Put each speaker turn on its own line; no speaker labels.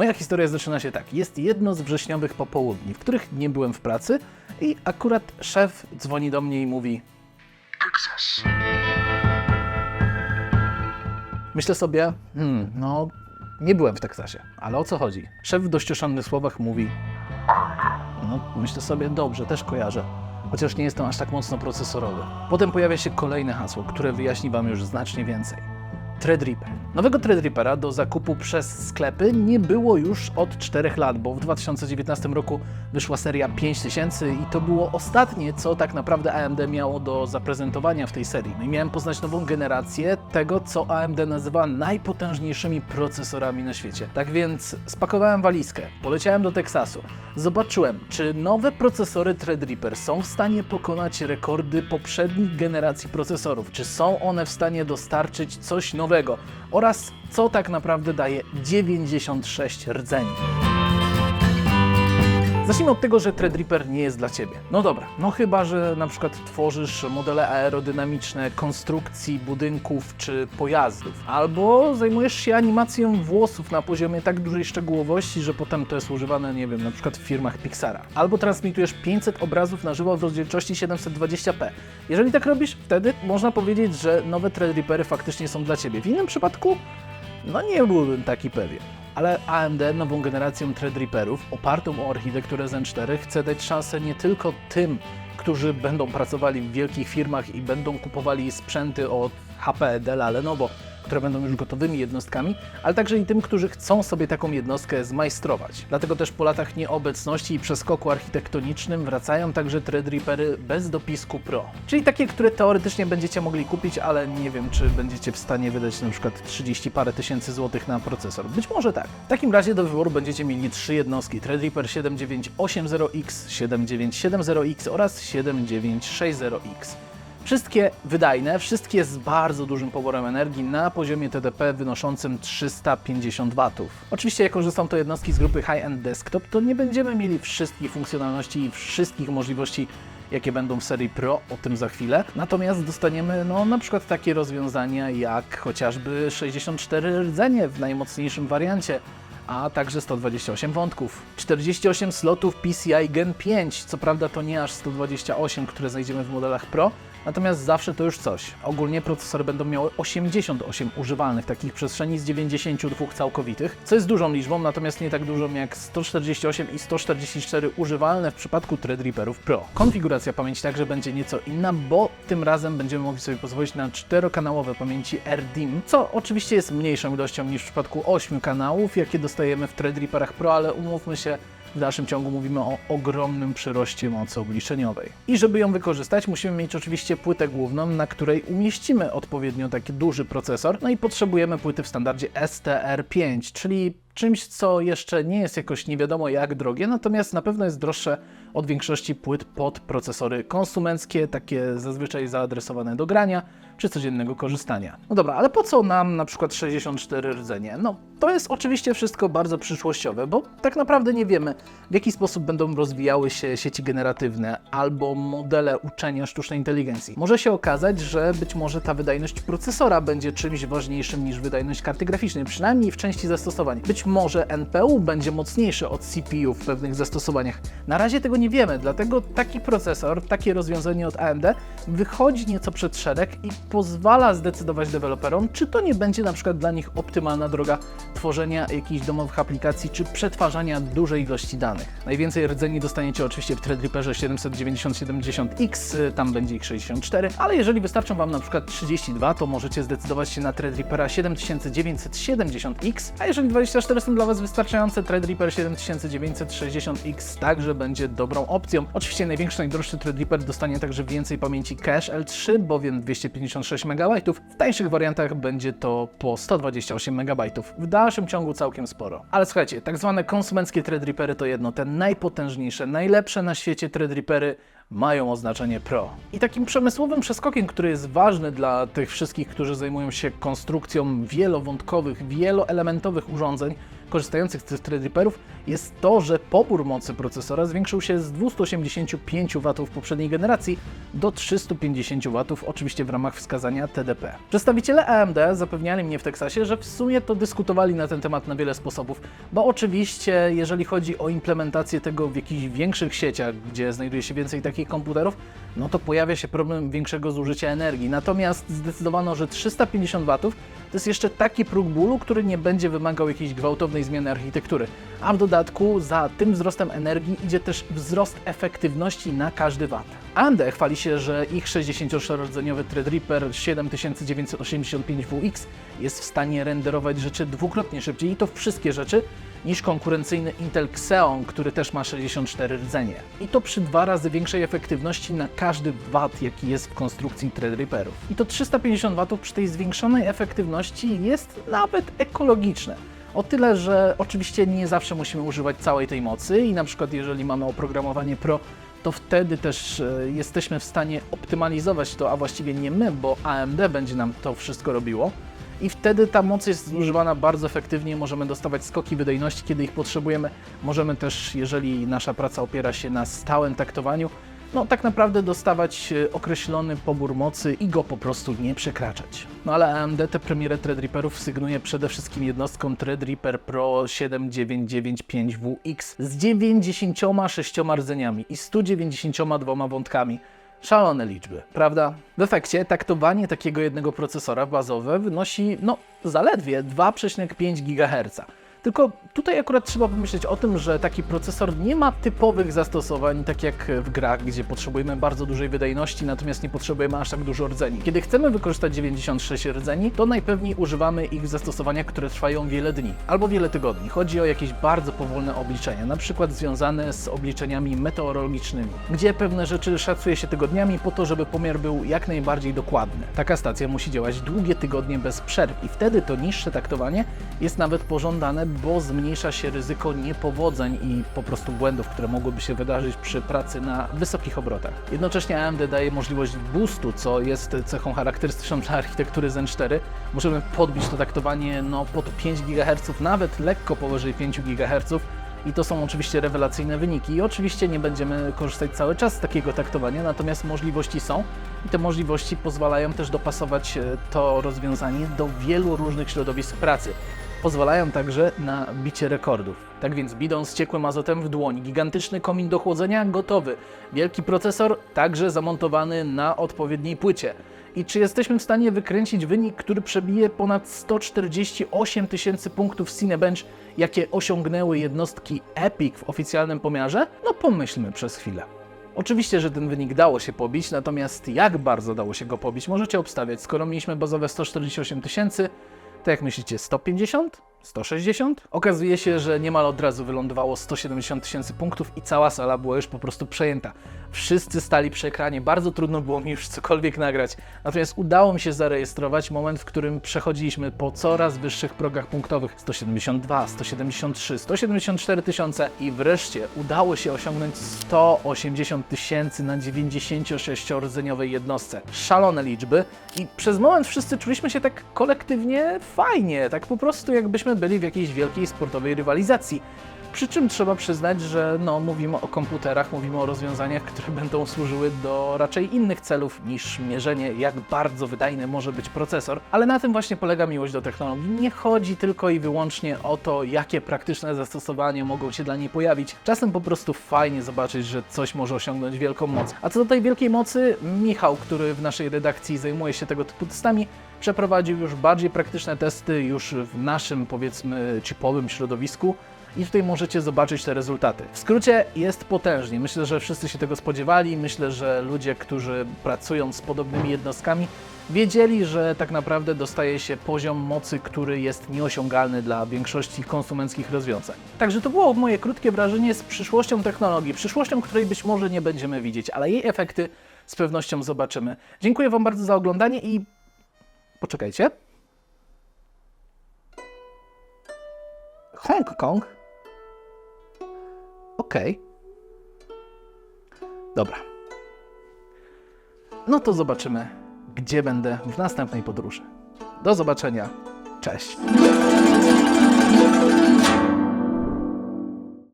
Moja historia zaczyna się tak. Jest jedno z wrześniowych popołudni, w których nie byłem w pracy i akurat szef dzwoni do mnie i mówi
Texas.
Myślę sobie, hmm, no nie byłem w Teksasie, ale o co chodzi? Szef w dość oszczędnych słowach mówi, no myślę sobie, dobrze, też kojarzę. Chociaż nie jestem aż tak mocno procesorowy. Potem pojawia się kolejne hasło, które wyjaśni Wam już znacznie więcej. Threadripper. Nowego Threadrippera do zakupu przez sklepy nie było już od 4 lat, bo w 2019 roku wyszła seria 5000 i to było ostatnie, co tak naprawdę AMD miało do zaprezentowania w tej serii. No i miałem poznać nową generację tego, co AMD nazywa najpotężniejszymi procesorami na świecie. Tak więc spakowałem walizkę, poleciałem do Teksasu, zobaczyłem, czy nowe procesory Threadripper są w stanie pokonać rekordy poprzednich generacji procesorów, czy są one w stanie dostarczyć coś nowego oraz co tak naprawdę daje 96 rdzeni. Zacznijmy od tego, że Threadripper nie jest dla Ciebie. No dobra, no chyba, że na przykład tworzysz modele aerodynamiczne konstrukcji budynków czy pojazdów, albo zajmujesz się animacją włosów na poziomie tak dużej szczegółowości, że potem to jest używane, nie wiem, na przykład w firmach Pixara, albo transmitujesz 500 obrazów na żywo w rozdzielczości 720p. Jeżeli tak robisz, wtedy można powiedzieć, że nowe Threadrippery faktycznie są dla Ciebie. W innym przypadku, no nie byłbym taki pewien. Ale AMD nową generacją Threadripperów, opartą o architekturę Zen 4, chce dać szansę nie tylko tym, którzy będą pracowali w wielkich firmach i będą kupowali sprzęty od HP, Della, Lenovo, które będą już gotowymi jednostkami, ale także i tym, którzy chcą sobie taką jednostkę zmajstrować. Dlatego też po latach nieobecności i przeskoku architektonicznym wracają także Threadrippery bez dopisku Pro. Czyli takie, które teoretycznie będziecie mogli kupić, ale nie wiem, czy będziecie w stanie wydać na przykład 30 parę tysięcy złotych na procesor. Być może tak. W takim razie do wyboru będziecie mieli trzy jednostki: Threadripper 7980X, 7970X oraz 7960X. Wszystkie wydajne, wszystkie z bardzo dużym poborem energii na poziomie TDP wynoszącym 350 W. Oczywiście, jako że są to jednostki z grupy High-End Desktop, to nie będziemy mieli wszystkich funkcjonalności i wszystkich możliwości jakie będą w serii Pro, o tym za chwilę. Natomiast dostaniemy no, na przykład takie rozwiązania jak chociażby 64 rdzenie w najmocniejszym wariancie, a także 128 wątków. 48 slotów PCI Gen 5, co prawda to nie aż 128, które znajdziemy w modelach Pro, natomiast zawsze to już coś. Ogólnie procesory będą miały 88 używalnych takich przestrzeni z 92 całkowitych, co jest dużą liczbą, natomiast nie tak dużą jak 148 i 144 używalne w przypadku Threadripperów Pro. Konfiguracja pamięci także będzie nieco inna, bo tym razem będziemy mogli sobie pozwolić na czterokanałowe pamięci RDIMM, co oczywiście jest mniejszą ilością niż w przypadku 8 kanałów, jakie dostajemy w Threadripperach Pro, ale umówmy się, w dalszym ciągu mówimy o ogromnym przyroście mocy obliczeniowej. I żeby ją wykorzystać, musimy mieć oczywiście płytę główną, na której umieścimy odpowiednio taki duży procesor, no i potrzebujemy płyty w standardzie STR5, czyli czymś, co jeszcze nie jest jakoś nie wiadomo jak drogie, natomiast na pewno jest droższe od większości płyt pod procesory konsumenckie, takie zazwyczaj zaadresowane do grania czy codziennego korzystania. No dobra, ale po co nam na przykład 64 rdzenie? No, to jest oczywiście wszystko bardzo przyszłościowe, bo tak naprawdę nie wiemy, w jaki sposób będą rozwijały się sieci generatywne albo modele uczenia sztucznej inteligencji. Może się okazać, że być może ta wydajność procesora będzie czymś ważniejszym niż wydajność karty graficznej, przynajmniej w części zastosowań. Być może NPU będzie mocniejszy od CPU w pewnych zastosowaniach. Na razie tego nie wiemy, dlatego taki procesor, takie rozwiązanie od AMD wychodzi nieco przed szereg i pozwala zdecydować deweloperom, czy to nie będzie na przykład dla nich optymalna droga tworzenia jakichś domowych aplikacji, czy przetwarzania dużej ilości danych. Najwięcej rdzeni dostaniecie oczywiście w Threadripperze 790-70X, y, tam będzie ich 64, ale jeżeli wystarczą Wam na przykład 32, to możecie zdecydować się na Threadrippera 7970X, a jeżeli 24 są dla Was wystarczające, Threadripper 7960X także będzie dobrą opcją. Oczywiście największy, najdroższy Threadripper dostanie także więcej pamięci cache L3, bowiem 256 MB, w tańszych wariantach będzie to po 128 MB. W dalszym ciągu całkiem sporo. Ale słuchajcie, tak zwane konsumenckie Threadrippery to jedno, te najpotężniejsze, najlepsze na świecie Threadrippery mają oznaczenie Pro. I takim przemysłowym przeskokiem, który jest ważny dla tych wszystkich, którzy zajmują się konstrukcją wielowątkowych, wieloelementowych urządzeń, korzystających z tych Threadripperów jest to, że pobór mocy procesora zwiększył się z 285 W poprzedniej generacji do 350 W, oczywiście w ramach wskazania TDP. Przedstawiciele AMD zapewniali mnie w Teksasie, że w sumie to dyskutowali na ten temat na wiele sposobów, bo oczywiście jeżeli chodzi o implementację tego w jakichś większych sieciach, gdzie znajduje się więcej takich komputerów, no to pojawia się problem większego zużycia energii. Natomiast zdecydowano, że 350 W to jest jeszcze taki próg bólu, który nie będzie wymagał jakiejś gwałtownej zmiany architektury. A w dodatku za tym wzrostem energii idzie też wzrost efektywności na każdy watt. AMD chwali się, że ich 64-rdzeniowy Threadripper 7985WX jest w stanie renderować rzeczy dwukrotnie szybciej i to wszystkie rzeczy niż konkurencyjny Intel Xeon, który też ma 64 rdzenie. I to przy dwa razy większej efektywności na każdy watt, jaki jest w konstrukcji Threadripperów. I to 350 W przy tej zwiększonej efektywności jest nawet ekologiczne. O tyle, że oczywiście nie zawsze musimy używać całej tej mocy i na przykład jeżeli mamy oprogramowanie Pro, to wtedy też e, jesteśmy w stanie optymalizować to, a właściwie nie my, bo AMD będzie nam to wszystko robiło. I wtedy ta moc jest zużywana bardzo efektywnie, możemy dostawać skoki wydajności, kiedy ich potrzebujemy. Możemy też, jeżeli nasza praca opiera się na stałym taktowaniu, no tak naprawdę dostawać e, określony pobór mocy i go po prostu nie przekraczać. No ale AMD tę premierę Threadripperów sygnuje przede wszystkim jednostką Threadripper Pro 7995WX z 96 rdzeniami i 192 wątkami. Szalone liczby, prawda? W efekcie taktowanie takiego jednego procesora bazowe wynosi, no, zaledwie 2,5 GHz. Tylko tutaj akurat trzeba pomyśleć o tym, że taki procesor nie ma typowych zastosowań, tak jak w grach, gdzie potrzebujemy bardzo dużej wydajności, natomiast nie potrzebujemy aż tak dużo rdzeni. Kiedy chcemy wykorzystać 96 rdzeni, to najpewniej używamy ich w zastosowaniach, które trwają wiele dni albo wiele tygodni. Chodzi o jakieś bardzo powolne obliczenia, na przykład związane z obliczeniami meteorologicznymi, gdzie pewne rzeczy szacuje się tygodniami po to, żeby pomiar był jak najbardziej dokładny. Taka stacja musi działać długie tygodnie bez przerw i wtedy to niższe taktowanie jest nawet pożądane, bo zmniejsza się ryzyko niepowodzeń i po prostu błędów, które mogłyby się wydarzyć przy pracy na wysokich obrotach. Jednocześnie AMD daje możliwość boostu, co jest cechą charakterystyczną dla architektury Zen 4. Możemy podbić to taktowanie no, pod 5 GHz, nawet lekko powyżej 5 GHz. I to są oczywiście rewelacyjne wyniki. I oczywiście nie będziemy korzystać cały czas z takiego taktowania, natomiast możliwości są i te możliwości pozwalają też dopasować e, to rozwiązanie do wielu różnych środowisk pracy pozwalają także na bicie rekordów. Tak więc bidą z ciekłym azotem w dłoni, gigantyczny komin do chłodzenia gotowy, wielki procesor także zamontowany na odpowiedniej płycie. I czy jesteśmy w stanie wykręcić wynik, który przebije ponad 148 tysięcy punktów Cinebench, jakie osiągnęły jednostki Epic w oficjalnym pomiarze? No pomyślmy przez chwilę. Oczywiście, że ten wynik dało się pobić, natomiast jak bardzo dało się go pobić, możecie obstawiać. Skoro mieliśmy bazowe 148 tysięcy, to jak myślicie, 150? 160? Okazuje się, że niemal od razu wylądowało 170 tysięcy punktów i cała sala była już po prostu przejęta. Wszyscy stali przy ekranie, bardzo trudno było mi już cokolwiek nagrać. Natomiast udało mi się zarejestrować moment, w którym przechodziliśmy po coraz wyższych progach punktowych 172, 173, 174 tysiące i wreszcie udało się osiągnąć 180 tysięcy na 96-rdzeniowej jednostce. Szalone liczby i przez moment wszyscy czuliśmy się tak kolektywnie fajnie, tak po prostu jakbyśmy byli w jakiejś wielkiej sportowej rywalizacji. Przy czym trzeba przyznać, że no, mówimy o komputerach, mówimy o rozwiązaniach, które będą służyły do raczej innych celów niż mierzenie, jak bardzo wydajny może być procesor. Ale na tym właśnie polega miłość do technologii. Nie chodzi tylko i wyłącznie o to, jakie praktyczne zastosowania mogą się dla niej pojawić. Czasem po prostu fajnie zobaczyć, że coś może osiągnąć wielką moc. A co do tej wielkiej mocy, Michał, który w naszej redakcji zajmuje się tego typu testami, przeprowadził już bardziej praktyczne testy już w naszym, powiedzmy, chipowym środowisku i tutaj możecie zobaczyć te rezultaty. W skrócie jest potężnie. Myślę, że wszyscy się tego spodziewali. Myślę, że ludzie, którzy pracują z podobnymi jednostkami, wiedzieli, że tak naprawdę dostaje się poziom mocy, który jest nieosiągalny dla większości konsumenckich rozwiązań. Także to było moje krótkie wrażenie z przyszłością technologii, przyszłością, której być może nie będziemy widzieć, ale jej efekty z pewnością zobaczymy. Dziękuję Wam bardzo za oglądanie i poczekajcie. Hong Kong? Okej. Dobra. No to zobaczymy, gdzie będę w następnej podróży. Do zobaczenia. Cześć.